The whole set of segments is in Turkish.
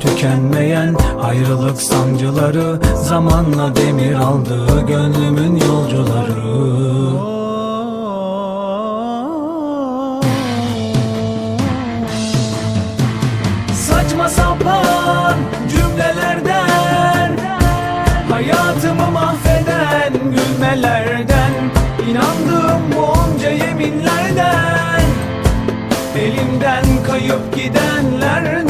Tükenmeyen ayrılık sancıları Zamanla demir aldı gönlümün yolcuları. Saçma sapan cümlelerden Hayatımı mahveden gülmelerden İnandığım onca yeminlerden Elimden kayıp gidenlerden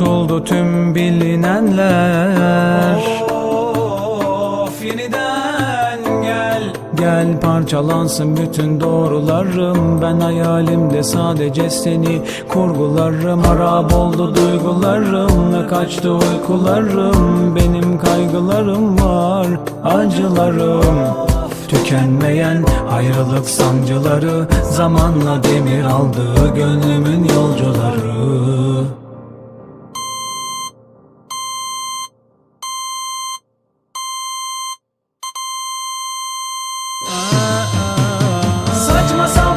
Unutuldu tüm bilinenler. Of yeniden gel. Gel parçalansın bütün doğrularım. Ben hayalimde sadece seni kurgularım. Harap oldu duygularım kaçtı uykularım. Benim kaygılarım var acılarım. Tükenmeyen ayrılık sancıları Zamanla demir aldı gönlümün yolcuları Saçma sapan